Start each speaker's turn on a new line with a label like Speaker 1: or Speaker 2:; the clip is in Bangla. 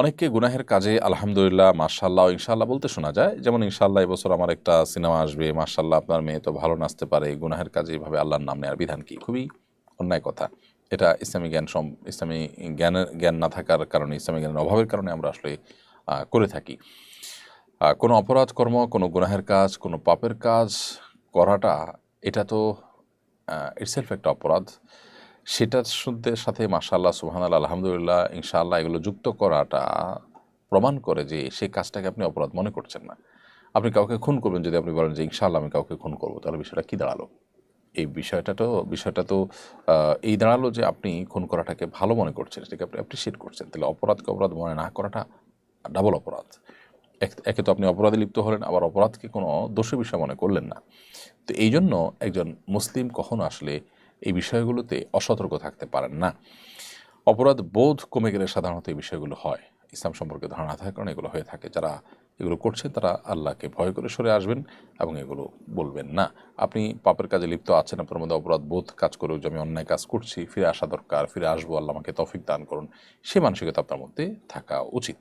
Speaker 1: অনেককে গুনাহের কাজে আলহামদুলিল্লাহ মার্শাল্লাহ ইনশাল্লাহ বলতে শোনা যায়। যেমন ইনশাল্লাহ এবছর আমার একটা সিনেমা আসবে মার্শাল্লাহ আপনার মেয়ে তো ভালো নাচতে পারে গুনাহের কাজে এভাবে আল্লাহর নাম নেওয়ার বিধান কি? খুবই অন্যায় কথা। এটা ইসলামী জ্ঞান সম, ইসলামী জ্ঞানের, জ্ঞান না থাকার কারণে, ইসলামী জ্ঞানের অভাবের কারণে আমরা আসলে করে থাকি। কোনো অপরাধ কর্ম কোনো গুনাহের কাজ, কোনো পাপের কাজ করাটা, এটা তো ইটসেলফ একটা অপরাধ। সেটার সাথে সাথে মাশাআল্লাহ, সুবহানাল্লাহ, আলহামদুলিল্লাহ, ইনশাআল্লাহ এগুলো যুক্ত করাটা প্রমাণ করে যে সেই কাজটাকে আপনি অপরাধ মনে করছেন না। আপনি কাউকে খুন করবেন যদি আপনি বলেন যে ইনশাআল্লাহ আমি কাউকে খুন করব, তাহলে বিষয়টা কী দাঁড়াল? এই বিষয়টা তো বিষয়টা তো এই দাঁড়াল যে আপনি খুন করাটাকে ভালো মনে করছেন, সেটাকে আপনি অ্যাপ্রিসিয়েট করছেন। তাহলে অপরাধকে অপরাধ মনে না করাটা ডাবল অপরাধ। এক- তো আপনি অপরাধে লিপ্ত হলেন, আবার অপরাধকে কোনো দোষের বিষয় মনে করলেন না। তো এই জন্য একজন মুসলিম কখনো আসলে এই বিষয়গুলোতে অসতর্ক থাকতে পারেন না। অপরাধ বোধ কমে গেলে সাধারণত এই বিষয়গুলো হয়। ইসলাম সম্পর্কে ধারণা থাকার কারণে এগুলো হয়ে থাকে। যারা এগুলো করছে তারা আল্লাহকে ভয় করে সরে আসবেন এবং এগুলো বলবেন না। আপনি পাপের কাজে লিপ্ত আছেন, আপনার মধ্যে অপরাধ বোধ কাজ করেও যে আমি অন্যায় কাজ করছি, ফিরে আসা দরকার, ফিরে আসব, আল্লাহ আমাকে তফিক দান করুন। সে মানসিকতা আপনার মধ্যে থাকা উচিত।